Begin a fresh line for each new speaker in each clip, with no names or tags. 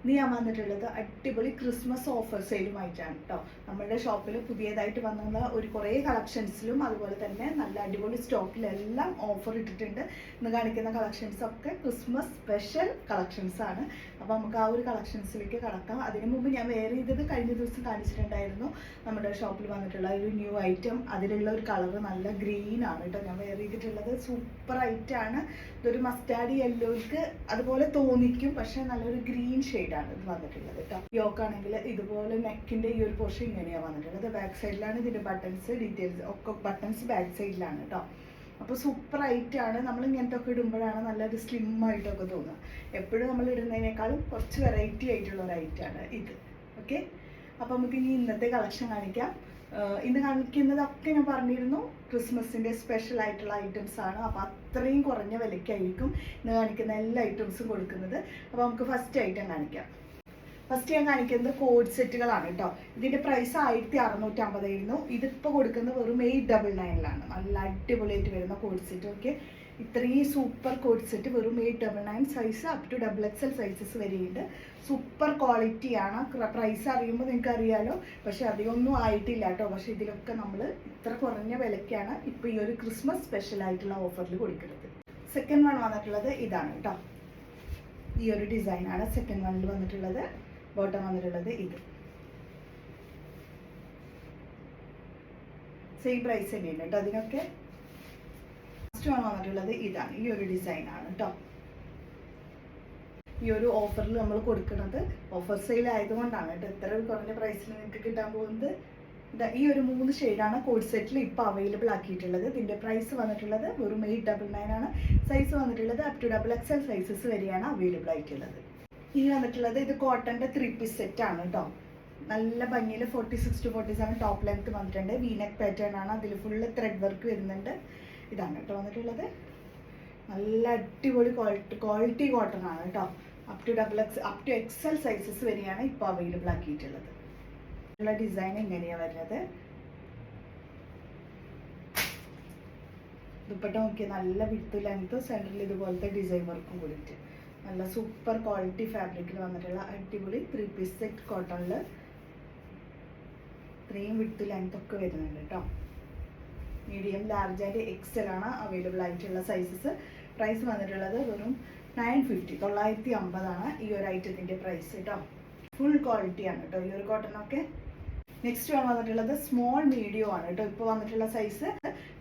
ഇന്ന് ഞാൻ വന്നിട്ടുള്ളത് അടിപൊളി ക്രിസ്മസ് ഓഫർ സെയിലുമായിട്ടാണ് കേട്ടോ നമ്മുടെ ഷോപ്പിൽ പുതിയതായിട്ട് വന്ന ഒരു കുറേ കളക്ഷൻസിലും അതുപോലെ തന്നെ നല്ല അടിപൊളി സ്റ്റോക്കിലെല്ലാം ഓഫർ ഇട്ടിട്ടുണ്ട്. ഇന്ന് കാണിക്കുന്ന കളക്ഷൻസ് ഒക്കെ ക്രിസ്മസ് സ്പെഷ്യൽ കളക്ഷൻസ് ആണ്. അപ്പോൾ നമുക്ക് ആ ഒരു കളക്ഷൻസിലേക്ക് കടക്കാം. അതിനു മുമ്പ് ഞാൻ വേറെ ചെയ്തത് കഴിഞ്ഞ ദിവസം കാണിച്ചിട്ടുണ്ടായിരുന്നു. നമ്മുടെ ഷോപ്പിൽ വന്നിട്ടുള്ള ഒരു ന്യൂ ഐറ്റം അതിലുള്ള ഒരു കളർ നല്ല ഗ്രീൻ ആണ് കേട്ടോ ഞാൻ വേറെ ചെയ്തിട്ടുള്ളത് സൂപ്പർ ഐറ്റാണ് ഇതൊരു മസ്റ്റാർഡ് യെല്ലോയ്ക്ക് അതുപോലെ തോന്നിക്കും. പക്ഷേ നല്ലൊരു ഗ്രീൻ ആണ് ഇത് വന്നിട്ടുള്ളത് കേട്ടോ യോക്കാണെങ്കിൽ ഇതുപോലെ നെക്കിന്റെ ഈ ഒരു പോർഷൻ ഇങ്ങനെയാണ് വന്നിട്ടുള്ളത്. ബാക്ക് സൈഡിലാണ് ഇതിന്റെ ബട്ടൺസ് ഡീറ്റെയിൽസ് ഒക്കെ ബട്ടൺസ് ബാക്ക് സൈഡിലാണ് കേട്ടോ അപ്പോൾ സൂപ്പർ ആണ് നമ്മൾ ഇങ്ങനത്തെ ഒക്കെ ഇടുമ്പോഴാണ് നല്ലൊരു സ്ലിം ആയിട്ടൊക്കെ തോന്നുക. എപ്പോഴും നമ്മൾ ഇടുന്നതിനേക്കാളും കുറച്ച് വെറൈറ്റി ആയിട്ടുള്ള ഒരു ഐറ്റാണ് ഇത്. ഓക്കെ അപ്പോൾ നമുക്ക് ഇനി ഇന്നത്തെ കളക്ഷൻ കാണിക്കാം. ഇന്ന് കാണിക്കുന്നതൊക്കെ ഞാൻ പറഞ്ഞിരുന്നു. ക്രിസ്മസിന്റെ സ്പെഷ്യൽ ആയിട്ടുള്ള ഐറ്റംസ് ആണ്. അപ്പോൾ അത്രയും കുറഞ്ഞ വിലയ്ക്കായിരിക്കും ഇന്ന് കാണിക്കുന്ന എല്ലാ ഐറ്റംസും കൊടുക്കുന്നത്. അപ്പോൾ നമുക്ക് ഫസ്റ്റ് ഐറ്റം കാണിക്കാം. ഫസ്റ്റ് ഞാൻ കാണിക്കുന്നത് കോഡ് സെറ്റുകളാണ് കേട്ടോ ഇതിന്റെ പ്രൈസ് ആയിരത്തി അറുന്നൂറ്റി അമ്പതായിരുന്നു ഇതിപ്പോൾ കൊടുക്കുന്നത് വെറും എയ്റ്റ് ഡബിൾ നയനിലാണ് നല്ല അടിപൊളിയായിട്ട് വരുന്ന കോഡ് സെറ്റ് ഓക്കെ ഇത്രയും സൂപ്പർ കോഡ് സെറ്റ് വെറും eight double nine size up to double X L sizes വരെയുണ്ട്. സൂപ്പർ ക്വാളിറ്റി ആണ്. പ്രൈസ് അറിയുമ്പോൾ നിങ്ങൾക്ക് അറിയാലോ. പക്ഷെ അധികമൊന്നും ആയിട്ടില്ല കേട്ടോ. പക്ഷെ ഇതിലൊക്കെ നമ്മൾ ഇത്ര കുറഞ്ഞ വിലയ്ക്കാണ് ഇപ്പോൾ ഈ ഒരു ക്രിസ്മസ് സ്പെഷ്യൽ ആയിട്ടുള്ള ഓഫറിൽ കൊടുക്കുന്നത്. സെക്കൻഡ് വൺ വന്നിട്ടുള്ളത് ഇതാണ് കേട്ടോ. ഈ ഒരു ഡിസൈനാണ് സെക്കൻഡ് വണ്ണിൽ വന്നിട്ടുള്ളത്. ബോട്ടം വന്നിട്ടുള്ളത് ഇത്. സെയിം പ്രൈസ് തന്നെയാണ് കേട്ടോ. അതിനൊക്കെ വൺ വന്നിട്ടുള്ളത് ഇതാണ്. ഈ ഒരു ഡിസൈൻ ആണ് കേട്ടോ ഈ ഒരു ഓഫറിൽ നമ്മൾ കൊടുക്കുന്നത് ഓഫർ സെയിൽ ആയതുകൊണ്ടാണ് കേട്ടോ ഇത്ര കുറഞ്ഞ പ്രൈസിൽ നിങ്ങൾക്ക് കിട്ടാൻ പോകുന്നത്. ഈ ഒരു മൂന്ന് ഷെയ്ഡാണ് കോഡ് സെറ്റിൽ ഇപ്പോൾ അവൈലബിൾ ആക്കിയിട്ടുള്ളത്. ഇതിന്റെ പ്രൈസ് വന്നിട്ടുള്ളത് വെറും എയ്റ്റ് ഡബിൾ നയൻ ആണ്. സൈസ് വന്നിട്ടുള്ളത് up to double X L sizes വരെയാണ് അവൈലബിൾ ആയിട്ടുള്ളത്. ഇനി വന്നിട്ടുള്ളത് ഇത് കോട്ടന്റെ ത്രീ പീസ് സെറ്റ് ആണ് കേട്ടോ നല്ല ഭംഗിയിൽ forty six to forty seven top length വന്നിട്ടുണ്ട്. വീനെക്ക് പാറ്റേൺ ആണ്. അതിൽ ഫുള്ള് ത്രെഡ് വർക്ക് വരുന്നുണ്ട്. ഇതാണ് കേട്ടോ. വന്നിട്ടുള്ളത് നല്ല അടിപൊളി ക്വാളിറ്റി ക്വാളിറ്റി കോട്ടൺ ആണ് കേട്ടോ. Up to double X up to XL sizes വരെയാണ് ഇപ്പോൾ അവൈലബിൾ ആക്കിയിട്ടുള്ളത്. ഉള്ള ഡിസൈൻ എങ്ങനെയാ വരുന്നത്? ദുപ്പട്ട നോക്കിയ നല്ല വിത്ത് ലെങ്ത് സെന്ററിൽ ഇതുപോലത്തെ ഡിസൈൻ വർക്കും കൂടിയിട്ട്. നല്ല സൂപ്പർ ക്വാളിറ്റി ഫാബ്രിക്കിൽ വന്നിട്ടുള്ള അടിപൊളി ത്രീ പീസ് സെറ്റ് കോട്ടണിൽ ഇത്രയും വിത്ത് ലെങ്ത് ഒക്കെ വരുന്നുണ്ട് കേട്ടോ. മീഡിയം ലാർജ് ആൻഡ് എക്സൽ ആണ് അവൈലബിൾ ആയിട്ടുള്ള സൈസസ് പ്രൈസ് വന്നിട്ടുള്ളത് വെറും നയൻ ഫിഫ്റ്റി തൊള്ളായിരത്തി അമ്പതാണ് ഈ ഒരു ഐറ്റത്തിന്റെ പ്രൈസ് കേട്ടോ ഫുൾ ക്വാളിറ്റി ആണ് കേട്ടോ ഈ ഒരു കോട്ടൺ ഒക്കെ. നെക്സ്റ്റ് വൺ വന്നിട്ടുള്ളത് സ്മോൾ മീഡിയം ആണ് കേട്ടോ ഇപ്പോൾ വന്നിട്ടുള്ള സൈസ്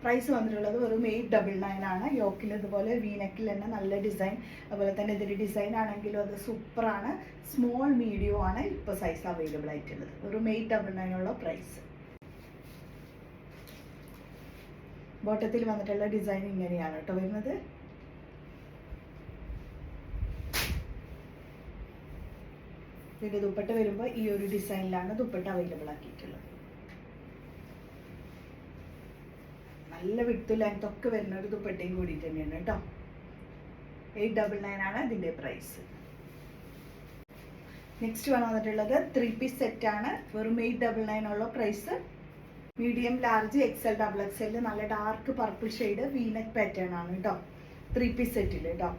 പ്രൈസ് വന്നിട്ടുള്ളത് വെറും എയ്റ്റ് ഡബിൾ നയൻ ആണ്. യോക്കിൽ ഇതുപോലെ വീനക്കിൽ തന്നെ നല്ല ഡിസൈൻ അതുപോലെ തന്നെ ഇതിന്റെ ഡിസൈൻ ആണെങ്കിലും അത് സൂപ്പറാണ് സ്മോൾ മീഡിയം ആണ് ഇപ്പോൾ സൈസ് അവൈലബിൾ ആയിട്ടുള്ളത്. വെറും എയ്റ്റ് ഡബിൾ നയനുള്ള പ്രൈസ് ബോട്ടത്തിൽ വന്നിട്ടുള്ള ഡിസൈൻ ഇങ്ങനെയാണ് കേട്ടോ വരുന്നത്. ഇതിന്റെ ദുപ്പട്ട വരുമ്പോൾ ഈ ഒരു ഡിസൈനിലാണ് ദുപ്പട്ട അവൈലബിൾ ആക്കിയിട്ടുള്ളത്. നല്ല വിട്ട് ലെങ്ത് ഒക്കെ വരുന്ന ഒരു ദുപ്പട്ടയും കൂടി തന്നെയാണ് കേട്ടോ. എയ്റ്റ് ഡബിൾ നയൻ ആണ് ഇതിന്റെ പ്രൈസ് നെക്സ്റ്റ് വന്നിട്ടുള്ളത് ത്രീ പീസ് സെറ്റ് ആണ്. വെറും എയ്റ്റ് ഡബിൾ നയൻ ഉള്ള price medium large XL double XL നല്ല dark purple shade V neck pattern ആണ് കേട്ടോ ത്രീ പീസ് സെറ്റിൽ കേട്ടോ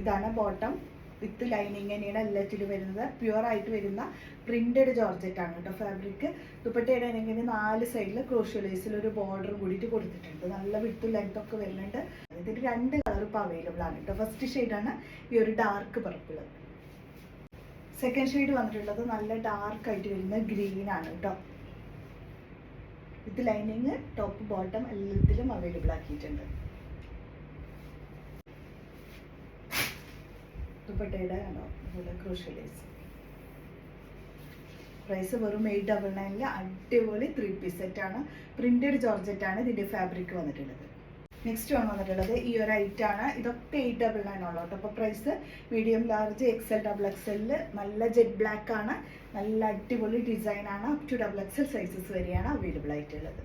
ഇതാണ് ബോട്ടം വിത്ത് ലൈനിങ് തന്നെയാണ് എല്ലാറ്റിലും വരുന്നത്. പ്യുവർ ആയിട്ട് വരുന്ന പ്രിന്റഡ് ജോർജറ്റ് ആണ് കേട്ടോ ഫാബ്രിക് ദുപ്പട്ടയുടെ ആണെങ്കിൽ നാല് സൈഡിൽ ക്രോഷ്യോലേസിൽ ഒരു ബോർഡർ കൂടിയിട്ട് കൊടുത്തിട്ടുണ്ട്. നല്ല വിത്ത് ലെങ്ത് ഒക്കെ വരുന്നുണ്ട്. ഇതിന് രണ്ട് കളർ ഇപ്പോൾ അവൈലബിൾ ആണ് കേട്ടോ ഫസ്റ്റ് ഷെയ്ഡാണ് ഈ ഒരു ഡാർക്ക് പർപ്പിൾ സെക്കൻഡ് ഷെയ്ഡ് വന്നിട്ടുള്ളത് നല്ല ഡാർക്ക് ആയിട്ട് വരുന്ന ഗ്രീൻ ആണ് കേട്ടോ വിത്ത് ലൈനിങ് ടോപ്പ് ബോട്ടം എല്ലാത്തിലും അവൈലബിൾ ആക്കിയിട്ടുണ്ട്. ദുപ്പട്ടയുടെ ആണോ? അതുപോലെ ക്രൂഷ്യലൈസ് പ്രൈസ് വെറും എയ്റ്റ് ഡബിൾ നയനിൽ അടിപൊളി ത്രീ പീസ് സെറ്റ് ആണ്. പ്രിന്റഡ് ജോർജറ്റ് ആണ് ഇതിന്റെ ഫാബ്രിക് വന്നിട്ടുള്ളത്. നെക്സ്റ്റ് വൺ വന്നിട്ടുള്ളത് ഈ ഒരു ആണ്. ഇതൊക്കെ എയ്റ്റ് ഡബിൾ നയൻ ഉള്ളൂ കേട്ടോ. അപ്പോൾ price medium large XL double എക്സലിൽ നല്ല ജെറ്റ് ബ്ലാക്ക് ആണ്. നല്ല അടിപൊളി ഡിസൈനാണ്. Up to double XL sizes വരെയാണ് അവൈലബിൾ ആയിട്ടുള്ളത്.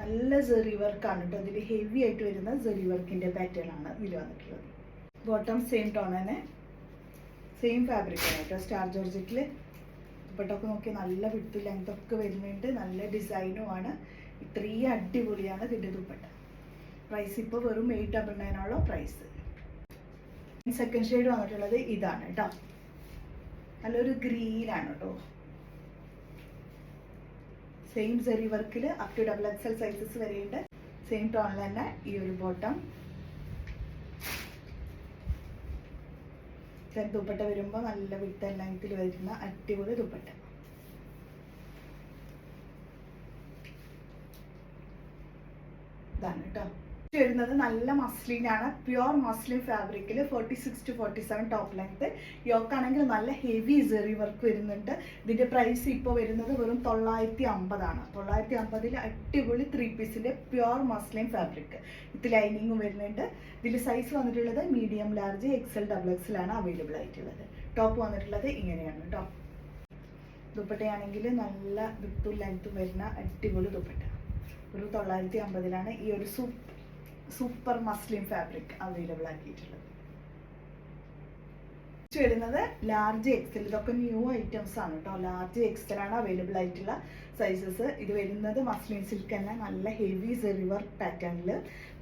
നല്ല ജെറി വർക്കാണ് കേട്ടോ ഇതിൽ ഹെവി ആയിട്ട് വരുന്ന ജെറി വർക്കിന്റെ പാറ്റേൺ ആണ് ഇതിൽ വന്നിട്ടുള്ളത്. ബോട്ടം സെയിം ടോൺ തന്നെ. സെയിം ഫാബ്രിക് ആണ് കേട്ടോ സ്റ്റാർ ജോർജറ്റിൽ ദുപ്പട്ടൊക്കെ നോക്കി നല്ല വിട്ട് ലെങ്ത് ഒക്കെ വരുന്നുണ്ട്. നല്ല ഡിസൈനുമാണ് ഇത്രയും അടിപൊളിയാണ് ഇതിന്റെ ദുപ്പട്ട. പ്രൈസ് ഇപ്പോൾ വെറും എയ്റ്റ് ഡബിൾ നയനോളം പ്രൈസ് സെക്കൻഡ് ഷെയ്ഡ് വന്നിട്ടുള്ളത് ഇതാണ് കേട്ടോ നല്ലൊരു ഗ്രീനാണ് കേട്ടോ സെയിം സെറി വർക്കിൽ up to double XL sizes വരെയുണ്ട്. സെയിം ടോണിൽ തന്നെ ഈ ഒരു ബോട്ടം ദുപ്പട്ട വരുമ്പോൾ നല്ല വിട്ട് ലെങ്ത്തിൽ വരുന്ന അടിപൊളി ദുപ്പട്ട. ഇതാണ് കേട്ടോ വരുന്നത് നല്ല മസ്ലിൻ ആണ്. പ്യുവർ മസ്ലിൻ ഫാബ്രിക്കിൽ forty six to forty seven top length യോക്കാണെങ്കിൽ നല്ല ഹെവി ജെറി വർക്ക് വരുന്നുണ്ട്. ഇതിന്റെ പ്രൈസ് ഇപ്പോൾ വരുന്നത് വെറും തൊള്ളായിരത്തി അമ്പതാണ് തൊള്ളായിരത്തി അമ്പതിൽ അടിപൊളി ത്രീ പീസിന്റെ പ്യുവർ മസ്ലിൻ ഫാബ്രിക് ഇത് ലൈനിങ്ങും വരുന്നുണ്ട്. ഇതിൽ സൈസ് വന്നിട്ടുള്ളത് medium large XL double XL ആണ് അവൈലബിൾ ആയിട്ടുള്ളത്. ടോപ്പ് വന്നിട്ടുള്ളത് ഇങ്ങനെയാണ് കേട്ടോ ദുപ്പട്ടയാണെങ്കിൽ നല്ല വിട്ടും ലെങ്ത്തും വരുന്ന അടിപൊളി ദുപ്പട്ട. ഒരു തൊള്ളായിരത്തി അമ്പതിലാണ് ഈ ഒരു soup super muslin fabric available ആക്കിയിട്ടുള്ളത്. വരുന്നത് ലാർജ് എക്സൽ ഇതൊക്കെ ന്യൂ ഐറ്റംസ് ആണ് കേട്ടോ. ലാർജ് എക്സൽ ആണ് അവൈലബിൾ ആയിട്ടുള്ള സൈസസ് ഇത് വരുന്നത് മസ്ലിൻ സിൽക്ക് തന്നെ. നല്ല ഹെവി സെറിവർ പാറ്റേണിൽ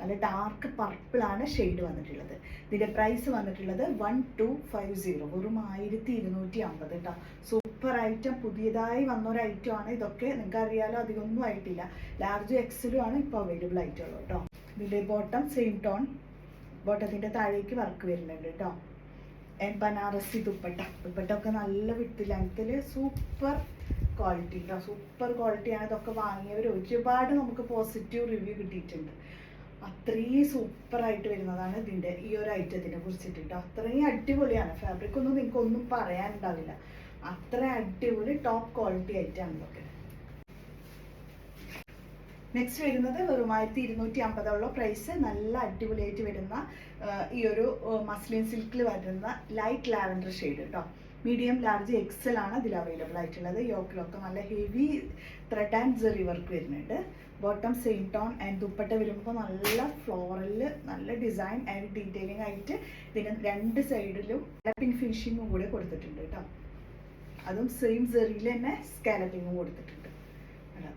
നല്ല ഡാർക്ക് പർപ്പിൾ ആണ് ഷെയ്ഡ് വന്നിട്ടുള്ളത്. ഇതിന്റെ പ്രൈസ് വന്നിട്ടുള്ളത് വൺ ടു ഫൈവ് സീറോ വെറും ആയിരത്തി ഇരുന്നൂറ്റി അമ്പത് കേട്ടോ സൂപ്പർ ഐറ്റം പുതിയതായി വന്ന ഒരു ഐറ്റം ആണ്. ഇതൊക്കെ നിങ്ങൾക്ക് അറിയാലോ അധികമൊന്നും ആയിട്ടില്ല. ലാർജ് എക്സലും ആണ് ഇപ്പോൾ അവൈലബിൾ ആയിട്ടുള്ളത് കേട്ടോ ഇതിന്റെ ബോട്ടം സെയിം ടോൺ ബോട്ടത്തിന്റെ താഴേക്ക് വർക്ക് വരുന്നുണ്ട് കേട്ടോ ബനാറസി ദുപ്പട്ട ദുപ്പട്ട. ഒക്കെ നല്ല വിട്ട് ലെങ്ത്തിൽ സൂപ്പർ ക്വാളിറ്റി കേട്ടോ സൂപ്പർ ക്വാളിറ്റിയാണ് ഇതൊക്കെ വാങ്ങിയവർ ഒരുപാട് നമുക്ക് പോസിറ്റീവ് റിവ്യൂ കിട്ടിയിട്ടുണ്ട്. അത്രയും സൂപ്പറായിട്ട് വരുന്നതാണ് ഇതിന്റെ ഈ ഒരു ഐറ്റത്തിനെ കുറിച്ചിട്ട് കേട്ടോ അത്രയും അടിപൊളിയാണ്. ഫാബ്രിക് ഒന്നും നിങ്ങൾക്ക് ഒന്നും പറയാനുണ്ടാവില്ല. അത്ര അടിപൊളി ടോപ്പ് ക്വാളിറ്റി ഐറ്റമാണ് ഇതൊക്കെ. നെക്സ്റ്റ് വരുന്നത് വെറും ആയിരത്തി ഇരുന്നൂറ്റി അമ്പതോളം പ്രൈസ് നല്ല അടിപൊളിയായിട്ട് വരുന്ന ഈ ഒരു മസ്ലിൻ സിൽക്കിൽ വരുന്ന ലൈറ്റ് ലാവൻഡർ ഷെയ്ഡ് കേട്ടോ മീഡിയം ലാർജ് എക്സൽ ആണ് ഇതിൽ അവൈലബിൾ ആയിട്ടുള്ളത്. യോക്കിലൊക്കെ നല്ല heavy thread and zari work വരുന്നുണ്ട്. Bottom same tone and dupatta വരുമ്പോൾ നല്ല ഫ്ലോറൽ നല്ല ഡിസൈൻ ആൻഡ് ഡീറ്റെയിലിംഗ് ആയിട്ട് ഇതിന് രണ്ട് സൈഡിലും സ്കാലപ്പിംഗ് ഫിനിഷിങ്ങും കൂടെ കൊടുത്തിട്ടുണ്ട് കേട്ടോ അതും സെയിം ജെറിയിൽ തന്നെ സ്കാലപ്പിങ്ങും കൊടുത്തിട്ടുണ്ട്.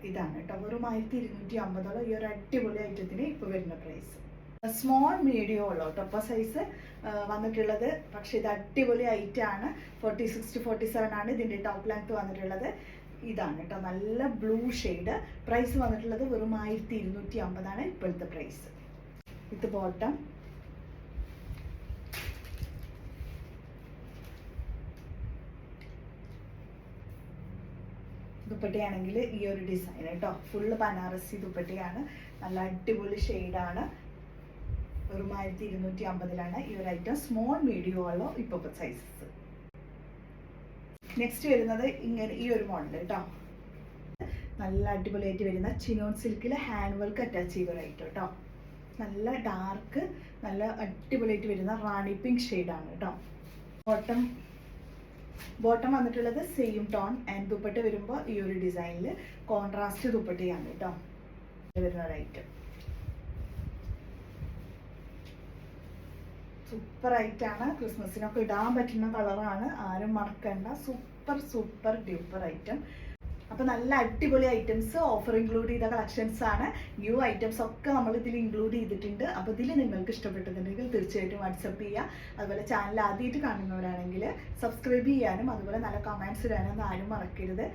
ഇതാണ് കേട്ടോ. വെറും ആയിരത്തി ഇരുന്നൂറ്റി അമ്പതോളം ഈ ഒരു അടിപൊളി ഐറ്റത്തിന് ഇപ്പോൾ വരുന്ന പ്രൈസ് സ്മോൾ മീഡിയം ഉള്ളൂ ടൊപ്പ സൈസ് വന്നിട്ടുള്ളത്. പക്ഷെ ഇത് അടിപൊളി ഐറ്റം ആണ്. Forty six to forty seven ആണ് ഇതിന്റെ ടോപ്പ് ലെങ്ത് വന്നിട്ടുള്ളത്. ഇതാണ് കേട്ടോ. നല്ല ബ്ലൂ ഷെയ്ഡ് പ്രൈസ് വന്നിട്ടുള്ളത് വെറും ആയിരത്തി ഇരുന്നൂറ്റി അമ്പതാണ് ഇപ്പോഴത്തെ പ്രൈസ് ഇത് ബോട്ടം ദുപ്പട്ടയാണെങ്കിൽ ഈ ഒരു ഡിസൈൻ കേട്ടോ. ഫുള്ള് ബനാറസി ദുപ്പട്ടയാണ്. നല്ല അടിപൊളി ഷെയ്ഡാണ് ഒരു ആയിരത്തി ഇരുന്നൂറ്റി അമ്പതിലാണ് ഈ ഒരു ഐറ്റം സ്മോൾ മീഡിയം ഉള്ളോ ഇപ്പോൾ സൈസസ് നെക്സ്റ്റ് വരുന്നത് ഇങ്ങനെ ഈ ഒരു മോഡൽ കേട്ടോ. നല്ല അടിപൊളിയായിട്ട് വരുന്ന ചിനോൺ സിൽക്കിൽ ഹാൻഡ് വർക്ക് അറ്റാച്ച് ചെയ്ത ഐറ്റം കേട്ടോ. നല്ല ഡാർക്ക് നല്ല അടിപൊളിയായിട്ട് വരുന്ന റാണി പിങ്ക് ഷെയ്ഡാണ് കേട്ടോ. ബോട്ടം ബോട്ടം വന്നിട്ടുള്ളത് സെയിം ടോൺ ആൻഡ് ദുപ്പട്ട വരുമ്പോൾ ഈ ഒരു ഡിസൈനിൽ കോൺട്രാസ്റ്റ് ദുപ്പട്ടയാണ് കേട്ടോ. വരുന്ന റൈറ്റ് സൂപ്പർ ഐറ്റാണ് ക്രിസ്മസിനൊക്കെ ഇടാൻ പറ്റുന്ന കളറാണ് ആരും മറക്കണ്ട. സൂപ്പർ സൂപ്പർ ഡ്യൂപ്പർ ഐറ്റം അപ്പോൾ നല്ല അടിപൊളി ഐറ്റംസ് ഓഫർ ഇൻക്ലൂഡ് ചെയ്ത കളക്ഷൻസ് ആണ്. ന്യൂ ഐറ്റംസ് ഒക്കെ നമ്മൾ ഇതിൽ ഇൻക്ലൂഡ് ചെയ്തിട്ടുണ്ട്. അപ്പോൾ ഇതിൽ നിങ്ങൾക്ക് ഇഷ്ടപ്പെട്ടിട്ടുണ്ടെങ്കിൽ തീർച്ചയായിട്ടും വാട്സപ്പ് ചെയ്യുക അതുപോലെ ചാനൽ ആദ്യമായിട്ട് കാണുന്നവരാണെങ്കിൽ സബ്സ്ക്രൈബ് ചെയ്യാനും അതുപോലെ നല്ല കമൻസ് ഇടാനും ആരും മറക്കരുത്.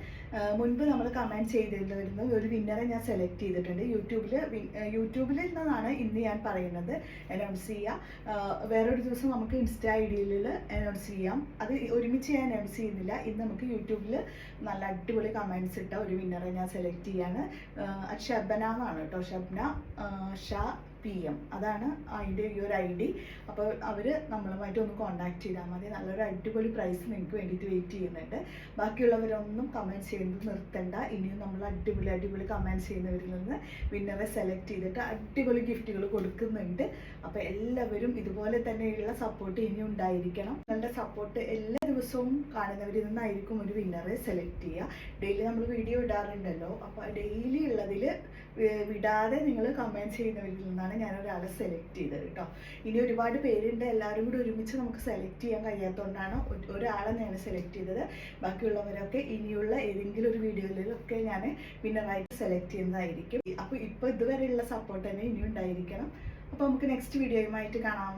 മുൻപ് നമ്മൾ കമന്റ് ചെയ്തിരുന്ന ഒരു വിന്നറെ ഞാൻ സെലക്ട് ചെയ്തിട്ടുണ്ട്. യൂട്യൂബിൽ യൂട്യൂബിൽ നിന്നാണ് ഇന്ന് ഞാൻ പറയുന്നത്. അനൗൺസ് ചെയ്യുക വേറൊരു ദിവസം നമുക്ക് ഇൻസ്റ്റ ഐ ഡിയിൽ അനൗൺസ് ചെയ്യാം. അത് ഒരുമിച്ച് ഞാൻ അനൗൺസ് ചെയ്യുന്നില്ല. ഇന്ന് നമുക്ക് യൂട്യൂബിൽ നല്ല അടിപൊളി ഇട്ട ഒരു വിന്നറെ ഞാൻ സെലക്ട് ചെയ്യാണ്. അത് ഷബ്ന എന്നാണ് കേട്ടോ ഷബ്ന ഷാ പി എം അതാണ് അതിന്റെ ഈ ഒരു ഐ ഡി അപ്പോൾ അവർ നമ്മളുമായിട്ട് ഒന്ന് കോൺടാക്ട് ചെയ്താൽ മതി. നല്ലൊരു അടിപൊളി പ്രൈസ് നിങ്ങൾക്ക് വേണ്ടിയിട്ട് വെയിറ്റ് ചെയ്യുന്നുണ്ട്. ബാക്കിയുള്ളവരൊന്നും കമന്റ് ചെയ്യുന്നത് നിർത്തണ്ട. ഇനിയും നമ്മൾ അടിപൊളി അടിപൊളി കമന്റ് ചെയ്യുന്നവരിൽ നിന്ന് വിന്നറെ സെലക്ട് ചെയ്തിട്ട് അടിപൊളി ഗിഫ്റ്റുകൾ കൊടുക്കുന്നുണ്ട്. അപ്പോൾ എല്ലാവരും ഇതുപോലെ തന്നെയുള്ള സപ്പോർട്ട് ഇനി ഉണ്ടായിരിക്കണം. നിങ്ങളുടെ സപ്പോർട്ട് എല്ലാ ദിവസവും കാണുന്നവരിൽ നിന്നായിരിക്കും ഒരു വിന്നറെ സെലക്ട് ചെയ്യുക. ഡെയിലി നമ്മൾ വീഡിയോ ഇടാറുണ്ടല്ലോ. അപ്പോൾ ഡെയിലി ഉള്ളതിൽ വിടാതെ നിങ്ങൾ കമന്റ് ചെയ്യുന്നവരിൽ നിന്നാണ് ഞാൻ ഒരാളെ സെലക്ട് ചെയ്തത് കേട്ടോ. ഇനി ഒരുപാട് പേരുണ്ട് എല്ലാവരും കൂടി ഒരുമിച്ച് നമുക്ക് സെലക്ട് ചെയ്യാൻ കഴിയാത്തതുകൊണ്ടാണ് ഒരാളെ ഞാൻ സെലക്ട് ചെയ്തത്. ബാക്കിയുള്ളവരൊക്കെ ഇനിയുള്ള ഏതെങ്കിലും ഒരു വീഡിയോയിലൊക്കെ ഞാൻ വിന്നറായിട്ട് സെലക്ട് ചെയ്യുന്നതായിരിക്കും. അപ്പോൾ ഇപ്പോൾ ഇതുവരെയുള്ള സപ്പോർട്ട് തന്നെ ഇനി ഉണ്ടായിരിക്കണം അപ്പോൾ നമുക്ക് നെക്സ്റ്റ് വീഡിയോയുമായിട്ട് കാണാം.